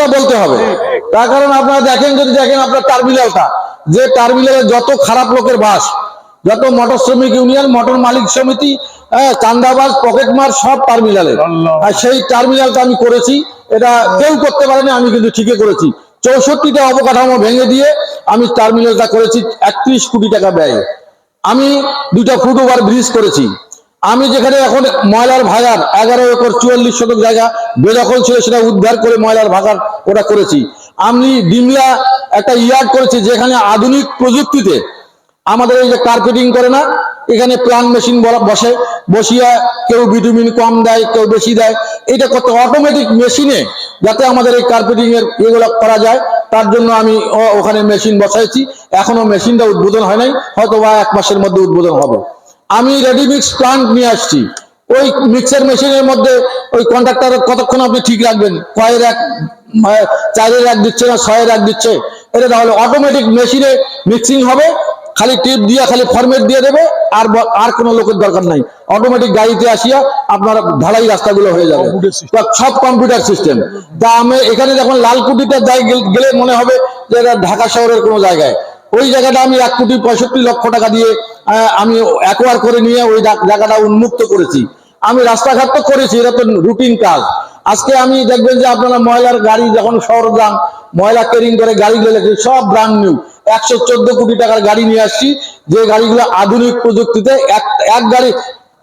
কথা বলতে হবে। তার কারণ আপনারা দেখেন যদি দেখেন আপনার টার্মিনালটা যে টার্মিনালে যত খারাপ লোকের বাস যত মোটর শ্রমিক ইউনিয়ন মোটর মালিক সমিতি হ্যাঁ, চান্দাবাজ পকেটমার সব টার্মিনালে। আর সেই টার্মিনালটা আমি করেছি এটা কেউ করতে পারেনি আমি কিন্তু ঠিকই করেছি। চৌষট্টিটা অবকাঠামো ভেঙে দিয়ে আমি টার্মিনালটা করেছি একত্রিশ কোটি টাকা ব্যয়। আমি দুইটা ফুট ওভার ব্রিজ করেছি। আমি যেখানে এখন ময়লার ভাগার, এগারো একর চুয়াল্লিশ শতক জায়গা বেদখল ছিল, সেটা উদ্ধার করে ময়লার ভাগার ওটা করেছি। আমি ডিমলা একটা ইয়ার্ড করেছি, যেখানে আধুনিক প্রযুক্তিতে আমাদের এই যে কার্পেটিং করে না, এখানে প্লান মেশিন বসে, বসিয়া কেউ ভিটামিন কম দেয়, কেউ বেশি দেয়। এটা কত অটোমেটিক মেশিনে যাতে আমাদের এই কার্পেটিং এর এগুলো করা যায়, তার জন্য আমি ওখানে মেশিন বসাইছি। এখনও মেশিনটা উদ্বোধন হয় নাই হয়তো বা এক মাসের মধ্যে উদ্বোধন হবে। আমি রেডিমিক্স প্লান্ট নিয়ে আসছি। ওই মিক্সার মেশিনের মধ্যে ওই কন্ট্রাক্টর কতক্ষণ আপনি ঠিক রাখবেন? কয়ের এক চারের এক দিচ্ছে না ছয়ের এক দিচ্ছে? এটা তাহলে অটোমেটিক মেশিনে মিক্সিং হবে খালি টিপ দিয়ে খালি ফরমেট দিয়ে দেবে আর আর কোনো লোকের দরকার নাই। অটোমেটিক গাড়িতে আসিয়া আপনার ঢালাই রাস্তাগুলো হয়ে যাবে। সব কম্পিউটার সিস্টেম তা আমি এখানে যখন লালকুটিতে যাই গেল- মনে হবে যে এটা ঢাকা শহরের কোনো জায়গায়। ওই জায়গাটা আমি এক কোটি পঁয়ষট্টি লক্ষ টাকা দিয়ে আমি অ্যাকোয়ার করে নিয়ে ওই জায়গাটা উন্মুক্ত করেছি। আমি রাস্তাঘাট তো করেছি, এটা তো রুটিন কাজ। আজকে আমি দেখবেন যে আপনারা ময়লার গাড়ি যখন শহর যান ময়লা কেরিং করে গাড়িগুলো লেগে সব ব্র্যান্ড নিউ একশো চোদ্দ কোটি টাকার গাড়ি নিয়ে আসছি, যে গাড়িগুলো আধুনিক প্রযুক্তিতে এক এক গাড়ি,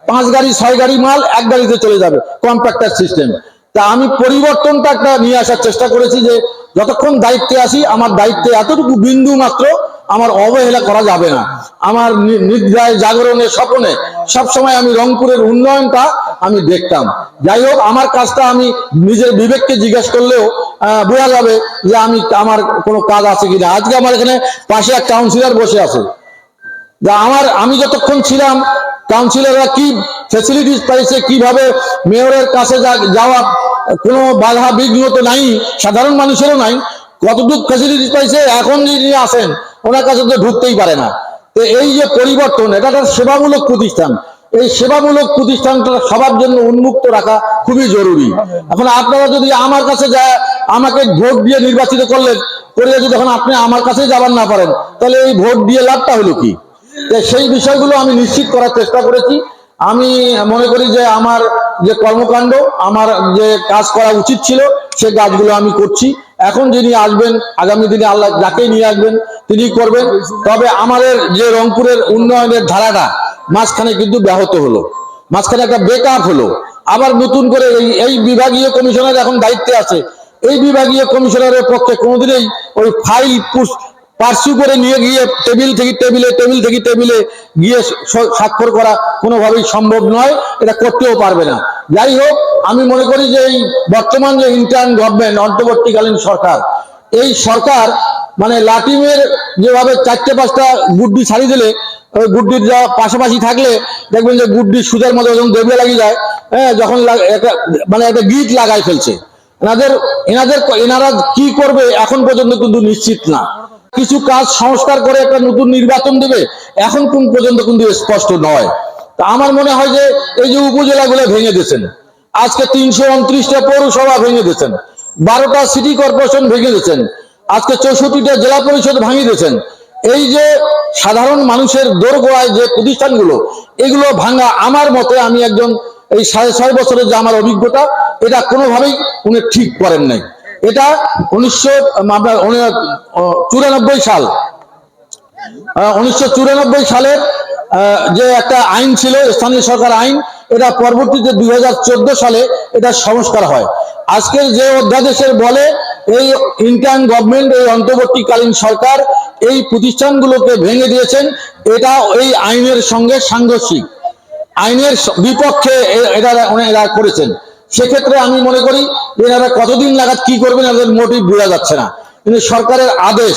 পাঁচ গাড়ি, ছয় গাড়ি মাল এক গাড়িতে চলে যাবে কম্প্যাক্টার সিস্টেম তা আমি পরিবর্তনটা একটা নিয়ে আসার চেষ্টা করেছি যে যতক্ষণ দায়িত্বে আসি আমার দায়িত্বে এতটুকু বিন্দু মাত্র আমার অবহেলা করা যাবে না। আমার নিদ্রায় জাগরণে স্বপনে সবসময় আমি রংপুরের উন্নয়নটা আমি দেখতাম। যাই হোক, আমার কাজটা আমি নিজের বিবেককে জিজ্ঞেস করলেও বোঝা যাবে যে আমি আমার কোনো কাজ আছে কিনা আজকে আমার এখানে পাশে এক কাউন্সিলর বসে আছে। যা আমার, আমি যতক্ষণ ছিলাম কাউন্সিলররা কি ফেসিলিটিস পাইছে, কীভাবে মেয়রের কাছে যাওয়া, কোনো বাধা বিঘ্ন তো নাই, সাধারণ মানুষেরও নাই, কতটুকু ফেসিলিটিস পাইছে, এখন যিনি আসেন ওনার কাছে তো ঢুকতেই পারে না। তো এই যে পরিবর্তন, এটা একটা সেবামূলক প্রতিষ্ঠান। এই সেবামূলক প্রতিষ্ঠানটা সবার জন্য উন্মুক্ত রাখা খুবই জরুরি। এখন আপনারা যদি আমার কাছে যায়, আমাকে ভোট দিয়ে নির্বাচিত করলেন, করে যদি যখন আপনি আমার কাছে যাবার না পারেন, তাহলে এই ভোট দিয়ে লাভটা হলো কি? সেই বিষয়গুলো আমি নিশ্চিত করার চেষ্টা করেছি। আমি মনে করি যে আমার যে কর্মকাণ্ড, আমার যে কাজ করা উচিত ছিল, সে কাজগুলো আমি করছি। এখন যিনি আসবেন, আগামী দিনে আল্লাহ যাকে নিয়ে আসবেন তিনি করবেন। তবে আমাদের যে রংপুরের উন্নয়নের ধারাটা, মাঝখানে কিন্তু ব্যাহত হলো। মাঝখানে একটা বেকআপ হলো। আবার নতুন করে এই এই বিভাগীয় কমিশনার এখন দায়িত্বে আছে। এই বিভাগীয় কমিশনারের পক্ষে কোনোদিনই ওই ফাইল পার্সু করে নিয়ে গিয়ে টেবিল থেকে টেবিলে টেবিল থেকে টেবিলে গিয়ে স্বাক্ষর করা কোনোভাবেই সম্ভব নয়। এটা করতেও পারবে না। যাই হোক, আমি মনে করি যে এই বর্তমান যে ইন্টার্ন গভর্নমেন্ট অন্তর্বর্তীকালীন সরকার, এই সরকার মানে লাটিমের যেভাবে চারটে পাঁচটা গুড্ডি ছাড়ি দিলে গুড্ডির যা পাশাপাশি থাকলে দেখবেন যে গুড্ডির সুদের মতো যখন দেবে লাগিয়ে যায় হ্যাঁ যখন মানে একটা গিট লাগাই ফেলছে। এনাদের এনাদের এনারা কি করবে এখন পর্যন্ত কিন্তু নিশ্চিত না। কিছু কাজ সংস্কার করে একটা নতুন নির্বাচন দেবে, এখন কোন পর্যন্ত কিন্তু স্পষ্ট নয়। তা আমার মনে হয় যে এই যে উপজেলাগুলো ভেঙে দিয়েছেন, আজকে তিনশো উনত্রিশটা পৌরসভা ভেঙে দিয়েছেন, বারোটা সিটি কর্পোরেশন ভেঙে দিয়েছেন আজকে চৌষট্টিটা জেলা পরিষদ ভাঙিয়ে দিয়েছেন এই যে সাধারণ মানুষের দোরগোড়ায় যে প্রতিষ্ঠানগুলো, এগুলো ভাঙা আমার মতে আমি একজন এই সাড়ে ছয় বছরের যে আমার অভিজ্ঞতা, এটা কোনোভাবেই উনি ঠিক করেন নাই। এটা উনিশশো চুরানব্বই সাল উনিশশো চুরানব্বই সালের যে একটা আইন ছিল, স্থানীয় সরকার আইন, এটা পরবর্তীতে দুই হাজার চোদ্দ সালে এটা সংস্কার হয়। আজকের যে অধ্যাদেশের বলে এই ইন্টার্ন গভর্নমেন্ট এই অন্তর্বর্তীকালীন সরকার এই প্রতিষ্ঠানগুলোকে ভেঙে দিয়েছেন। এটা এই আইনের সঙ্গে সাংঘর্ষিক। আইনের বিপক্ষে এ- এরা করেছেন। সেক্ষেত্রে আমি মনে করি এনারা কতদিন লাগাত কি করবেন এদের মোটিভ বোঝা যাচ্ছে না। কিন্তু সরকারের আদেশ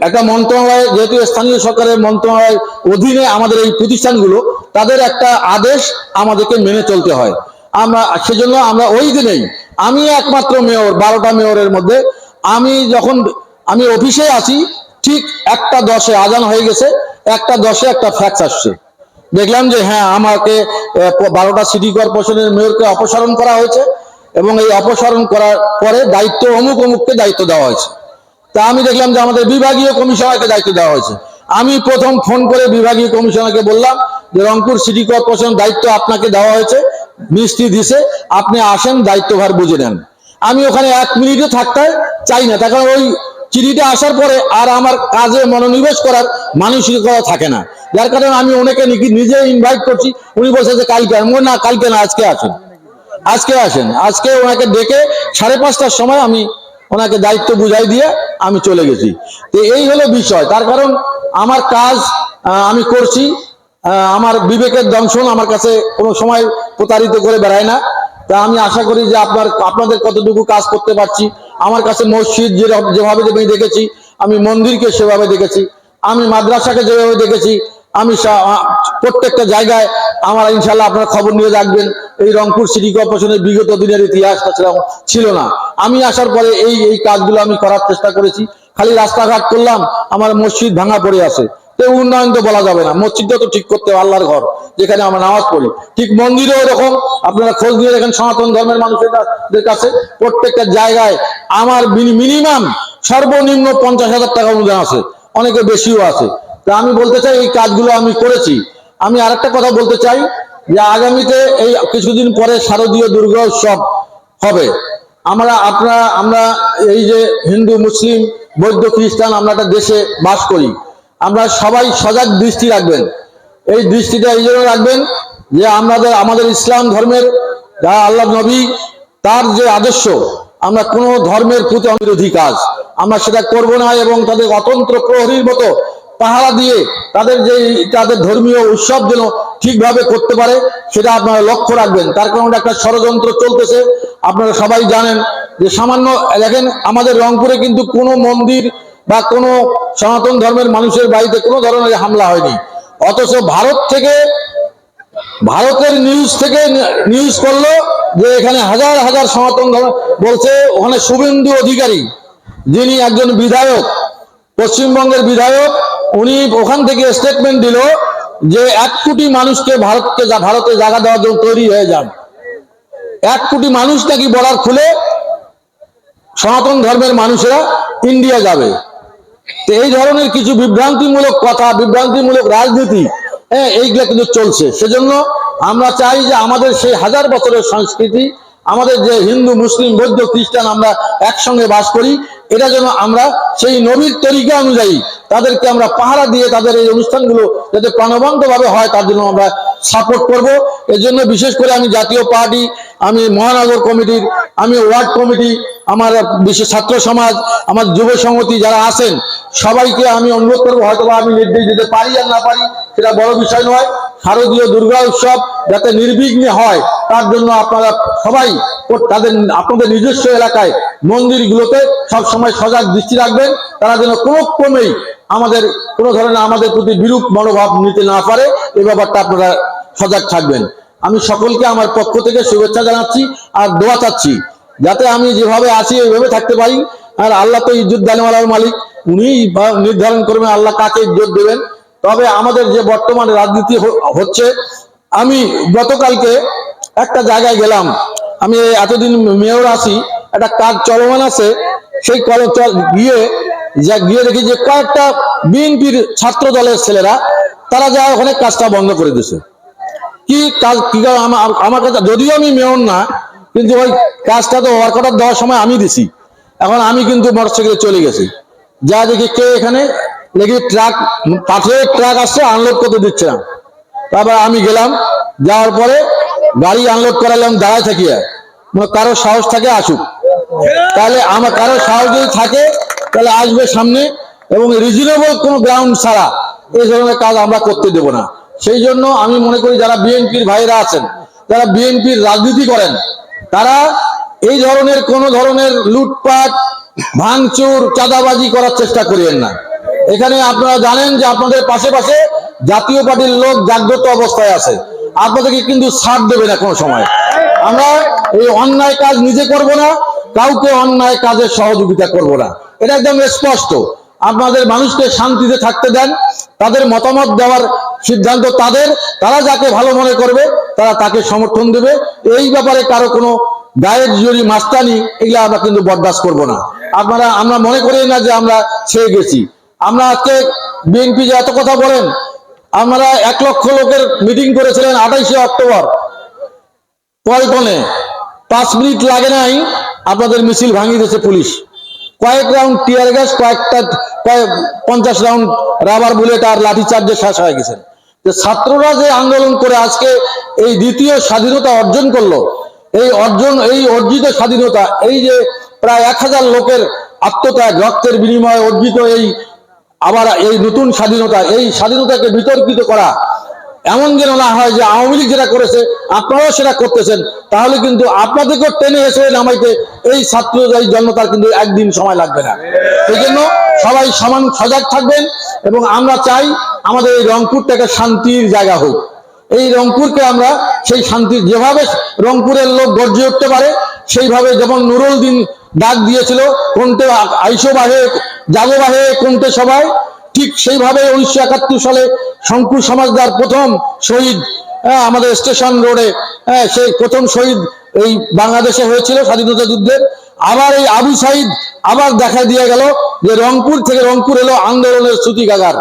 একটা মন্ত্রণালয়, যেহেতু স্থানীয় সরকারের মন্ত্রণালয়ের অধীনে আমাদের এই প্রতিষ্ঠানগুলো, তাদের একটা আদেশ আমাদেরকে মেনে চলতে হয়। আমরা, সেজন্য আমরা ওই দিনেই, আমি একমাত্র মেয়র, বারোটা মেয়রের মধ্যে, আমি যখন, আমি অফিসে আছি, ঠিক একটা দশে আজান হয়ে গেছে, একটা দশে একটা ফ্যাক্স আসছে। দেখলাম যে হ্যাঁ আমাকে বারোটা সিটি কর্পোরেশনের মেয়রকে অপসারণ করা হয়েছে, এবং এই অপসারণ করার পরে দায়িত্ব, অমুক অমুককে দায়িত্ব দেওয়া হয়েছে। তা আমি দেখলাম যে, আমাদের বিভাগীয় কমিশনারকে দায়িত্ব দেওয়া হয়েছে। আমি প্রথম ফোন করে বিভাগীয় কমিশনারকে বললাম যে, রংপুর সিটি কর্পোরেশন দায়িত্ব আপনাকে দেওয়া হয়েছে মিষ্টি দিছে, আপনি আসেন, দায়িত্বভার বুঝে নেন। আমি ওখানে এক মিনিটও থাকতে চাই না, তার ওই চিঠিটা আসার পরে আর আমার কাজে মনোনিবেশ করার মানসিকতা থাকে না। যার কারণে আমি ওনাকে নিকি- নিজে ইনভাইট করছি, উনি বলছে যে কালকে না কালকে না, আজকে আসেন। আজকে আসেন, আজকে ওনাকে ডেকে সাড়ে পাঁচটার সময় আমি ওনাকে দায়িত্ব বুঝাই দিয়ে আমি চলে গেছি। তো এই হলো বিষয়, তার কারণ আমার কাজ আমি করছি আমার বিবেকের দংশন আমার কাছে কোনো সময় প্রতারিত করে বেড়ায় না। তা আমি আশা করি যে আপনার, আপনাদের কতটুকু কাজ করতে পারছি। আমার কাছে মসজিদ যেভাবে আমি দেখেছি, আমি মন্দিরকে সেভাবে দেখেছি, আমি মাদ্রাসাকে যেভাবে দেখেছি, আমি প্রত্যেকটা জায়গায় আমার ইনশাল্লাহ আপনার খবর নিয়ে রাখবেন। এই রংপুর সিটি কর্পোরেশনের বিগত দিনের ইতিহাসটা ছিলাম ছিল না। আমি আসার পরে এই এই কাজগুলো আমি করার চেষ্টা করেছি। খালি রাস্তাঘাট করলাম, আমার মসজিদ ভাঙা পড়ে আছে। উন্নয়ন তো বলা যাবে না। মসজিদটা তো ঠিক করতে হবে, আল্লাহর ঘর, যেখানে আমরা নামাজ পড়ি। ঠিক মন্দিরও এরকম। আপনারা খোঁজ নিয়ে দেখেন, সনাতন ধর্মের মানুষের কাছে প্রত্যেকটা জায়গায় আমার মিনিমাম সর্বনিম্ন পঞ্চাশ হাজার টাকা অনুদান আছে। অনেকে বেশিও আছে। তা আমি বলতে চাই, এই কাজগুলো আমি করেছি। আমি আরেকটা কথা বলতে চাই, যে আগামীতে এই কিছুদিন পরে শারদীয় দুর্গা উৎসব হবে। আমরা, আপনারা, আমরা এই যে হিন্দু, মুসলিম, বৌদ্ধ, খ্রিস্টান, আমরা একটা দেশে বাস করি। আমরা সবাই সজাগ দৃষ্টি রাখবেন। এই দৃষ্টিটা এই জন্য রাখবেন যে আমাদের আমাদের ইসলাম ধর্মের যা আল্লাহ নবী, তার যে আদর্শ, আমরা কোনো ধর্মের প্রতি অবিরোধী কাজ। আমরা সেটা করব না এবং তাদের অতন্ত্র প্রহরীর মতো পাহারা দিয়ে তাদের যে, তাদের ধর্মীয় উৎসব যেন ঠিকভাবে করতে পারে, সেটা আপনারা লক্ষ্য রাখবেন। তার কারণে একটা ষড়যন্ত্র চলতেছে। আপনারা সবাই জানেন যে সামান্য, দেখেন আমাদের রংপুরে কিন্তু কোনো মন্দির বা কোনো সনাতন ধর্মের মানুষের বাড়িতে কোনো ধরনের হামলা হয়নি। অথচ ভারত থেকে, ভারতের নিউজ থেকে নিউজ করল যে এখানে হাজার হাজার সনাতন ধর্ম, বলছে ওখানে শুভেন্দু অধিকারী, যিনি একজন বিধায়ক, পশ্চিমবঙ্গের বিধায়ক, উনি ওখান থেকে স্টেটমেন্ট দিল যে এক কোটি মানুষকে ভারতকে ভারতে জায়গা দেওয়ার জন্য তৈরি হয়ে যান। এক কোটি মানুষ নাকি বর্ডার খুলে সনাতন ধর্মের মানুষেরা ইন্ডিয়া যাবে। তো এই ধরনের কিছু বিভ্রান্তিমূলক কথা, বিভ্রান্তিমূলক রাজনীতি হ্যাঁ এইগুলা কিন্তু চলছে। সেজন্য আমরা চাই যে আমাদের সেই হাজার বছরের সংস্কৃতি, আমাদের যে হিন্দু, মুসলিম, বৌদ্ধ, খ্রিস্টান আমরা একসঙ্গে বাস করি, এটা যেন আমরা সেই নবীর তরিকা অনুযায়ী তাদেরকে আমরা পাহারা দিয়ে তাদের এই অনুষ্ঠানগুলো যাতে প্রাণবন্ত ভাবে হয়, তার জন্য আমরা সাপোর্ট করব। এর জন্য বিশেষ করে আমি জাতীয় পার্টি, আমি মহানগর কমিটির, আমি ওয়ার্ড কমিটি আমার বিশেষ ছাত্র সমাজ, আমার যুব সংহতি যারা আছেন, সবাইকে আমি অনুরোধ করব হয়তো আমি নির্দেশ দিতে পারি আর না পারি, সেটা বড় বিষয় নয়। শারদীয় দুর্গা উৎসব যাতে নির্বিঘ্নে হয়, তার জন্য আপনারা সবাই তাদের, আপনাদের নিজস্ব এলাকায় মন্দিরগুলোতে সব সময় সজাগ দৃষ্টি রাখবেন। তারা যেন কোনো ক্রমেই আমাদের, কোনো ধরনের আমাদের প্রতি বিরূপ মনোভাব নিতে না পারে, এ ব্যাপারটা আপনারা সজাগ থাকবেন। আমি সকলকে আমার পক্ষ থেকে শুভেচ্ছা জানাচ্ছি আর দোয়া চাচ্ছি। যাতে আমি যেভাবে আছি, এইভাবে থাকতে পারি। আর আল্লাহ তো ইজ্জত দানওয়ালার মালিক। উনি নির্ধারণ করবেন, আল্লাহ কাকে ইজ্জত দেবেন। তবে আমাদের যে বর্তমান রাজনীতি হচ্ছে, আমি গতকালকে একটা জায়গায় গেলাম। আমি এতদিন মেয়র আছি, একটা কাজ চলমান আছে, সেই কল গিয়ে যা, গিয়ে দেখি যে কয়েকটা বিএনপির ছাত্র দলের ছেলেরা, তারা যা ওখানে কাজটা বন্ধ করে দিয়েছে। কি কাজ, কি আমার কাছে যদিও আমি মেয়র না কিন্তু ওই কাজটা তো ওয়ার্ক অর্ডার দেওয়ার সময় আমি দিছি। এখন আমি কিন্তু মোটরসাইকেলে চলে গেছি। যা দেখি কে এখানে? দেখি ট্রাক পাথরের ট্রাক আসছে আনলোড করতে দিচ্ছে না। তারপর আমি গেলাম, যাওয়ার পরে গাড়ি আনলোড করালাম, দাঁড়ায় থাকি মানে কারও সাহস থাকে, আসুক। তাহলে আমার কারও সাহস যদি থাকে, তাহলে আসবে সামনে এবং রিজনেবল কোনো গ্রাউন্ড ছাড়া এই ধরনের কাজ আমরা করতে দেব না। সেই জন্য আমি মনে করি যারা বিএনপির ভাইরা আছেন, যারা বিএনপির রাজনীতি করেন তারা এই ধরনের কোন ধরনের লুটপাট, ভাঙচুর, চাঁদাবাজি করার চেষ্টা করিয়েন না। এখানে আপনারা জানেন যে আপনাদের পাশে পাশে জাতীয় পার্টির লোক জাগ্রত অবস্থায় আছে। আপনাদেরকে কিন্তু ছাড় দেবে না কোনো সময়। আমরা এই অন্যায় কাজ নিজে করব না, কাউকে অন্যায় কাজের সহযোগিতা করব না। এটা একদম স্পষ্ট। আপনাদের মানুষকে শান্তিতে থাকতে দেন, তাদের মতামত দেওয়ার সিদ্ধান্ত তাদের, তারা যাকে ভালো মনে করবে, তারা তাকে সমর্থন দেবে। এই ব্যাপারে কারও কোনো গায়ের জড়ি মাস্তানি, এগুলো আমরা কিন্তু বরদাস্ত করব না। আপনারা, আমরা মনে করি না যে আমরা ছেড়ে গেছি। আমরা আজকে বিএনপি যে এত কথা বলেন, আমরা এক লক্ষ লোকের মিটিং করেছিলেন আঠাইশে অক্টোবর। পল্টনে পাঁচ মিনিট লাগে নাই, আপনাদের মিছিল ভাঙিয়ে দিয়েছে পুলিশ। কয়েক রাউন্ড টিয়ার গ্যাস, কয়েকটা, কয়েক পঞ্চাশ রাউন্ড রাবার বুলেট আর লাঠি চার্জে শেষ হয়ে গেছেন যে ছাত্ররা যে আন্দোলন করে আজকে এই দ্বিতীয় স্বাধীনতা অর্জন করল, এই অর্জন, এই অর্জিত স্বাধীনতা, এই যে প্রায় এক হাজার লোকের আত্মত্যাগ, রক্তের বিনিময়ে অর্জিত এই আবার এই নতুন স্বাধীনতা, এই স্বাধীনতাকে বিতর্কিত করা, এমন যেন না হয় যে আওয়ামী লীগ যেটা করেছে, আপনারাও সেটা করতেছেন, তাহলে কিন্তু আপনাদেরকেও টেনে এসে নামাইতে এই ছাত্র এই জন্মতার কিন্তু একদিন সময় লাগবে না। সেই জন্য সবাই সমান সজাগ থাকবেন এবং আমরা চাই আমাদের এই রংপুরটাকে শান্তির জায়গা হোক। এই রংপুরকে আমরা সেই শান্তির যেভাবে রংপুরের লোক গর্জে উঠতে পারে সেইভাবে যেমন নুরুল দিন ডাক দিয়েছিল কোনটে আইসো বাহে যাব বাহে কোনটে সবাই ঠিক সেইভাবে উনিশশো একাত্তর সালে শঙ্কু সমাজদার প্রথম শহীদ হ্যাঁ, আমাদের স্টেশন রোডে হ্যাঁ, সেই প্রথম শহীদ এই বাংলাদেশে হয়েছিল স্বাধীনতা যুদ্ধের। আবার এই আবু সাইদ আবার দেখা দিয়ে গেল যে রংপুর থেকে রংপুর এলো আন্দোলনের শ্রুতিকাগার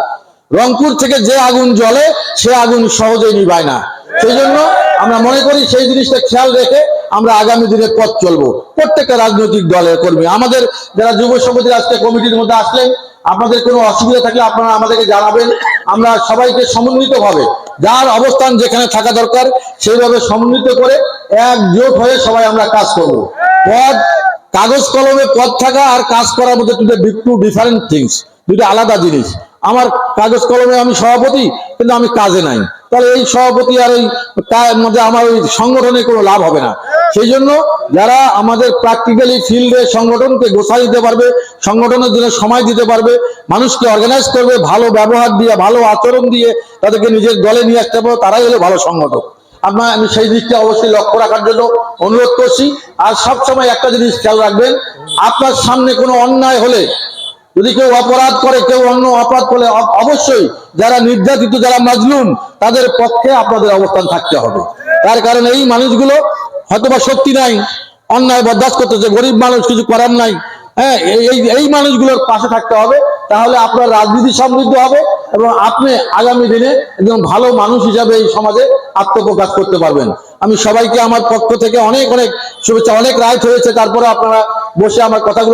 রংপুর থেকে যে আগুন জ্বলে, সে আগুন সহজেই নিভায় না। সেই জন্য আমরা মনে করি সেই জিনিসটা খেয়াল রেখে আমরা আগামী দিনে পথ চলবো। প্রত্যেকটা রাজনৈতিক দলের কর্মী। আমাদের যারা যুব সমিতির আজকে কমিটির মধ্যে আসলেন, আপনাদের কোনো অসুবিধা থাকলে আপনারা আমাদেরকে জানাবেন। আমরা সবাইকে সমন্বিত ভাবে যার অবস্থান যেখানে থাকা দরকার, সেইভাবে সমন্বিত করে একজোট হয়ে সবাই আমরা কাজ করব। পদ কাগজ কলমে পথ থাকা আর কাজ করার মধ্যে দুটো টু ডিফারেন্ট থিংস দুটো আলাদা জিনিস। আমার কাগজ কলমে আমি সভাপতি, কিন্তু আমি কাজে নাই। তাহলে এই সভাপতি আর এই মধ্যে আমার ওই সংগঠনে কোনো লাভ হবে না। সেই জন্য যারা আমাদের প্র্যাকটিক্যালি ফিল্ডে সংগঠনকে গোছা দিতে পারবে, সংগঠনের জন্য সময় দিতে পারবে, মানুষকে অর্গানাইজ করবে, ভালো ব্যবহার দিয়ে, ভালো আচরণ দিয়ে তাদেরকে নিজের দলে নিয়ে আসতে পারবে, তারাই হলো ভালো সংগঠক। আপনার আমি সেই দিকটা অবশ্যই লক্ষ্য রাখার জন্য অনুরোধ করছি। আর সবসময় একটা জিনিস খেয়াল রাখবেন, আপনার সামনে কোনো অন্যায় হলে, যদি কেউ অপরাধ করে, কেউ অন্য অপরাধ করলে অবশ্যই যারা নির্যাতিত, যারা মাজলুম, তাদের পক্ষে আপনাদের অবস্থান থাকতে হবে। তার কারণ এই মানুষগুলো হয়তোবা শক্তি নাই, অন্যায় বরদাস্ত করতেছে, গরিব মানুষ কিছু করার নাই। হ্যাঁ এই, এই- এই মানুষগুলোর পাশে থাকতে হবে, তাহলে আপনার রাজনীতি সমৃদ্ধ হবে এবং আপনি আগামী দিনে একজন ভালো মানুষ হিসাবে এই সমাজে আত্মপ্রকাশ করতে পারবেন। আমি সবাইকে আমার পক্ষ থেকে অনেক অনেক শুভেচ্ছা, অনেক রাইট হয়েছে, তারপরে আপনারা বসে আমার কথাগুলো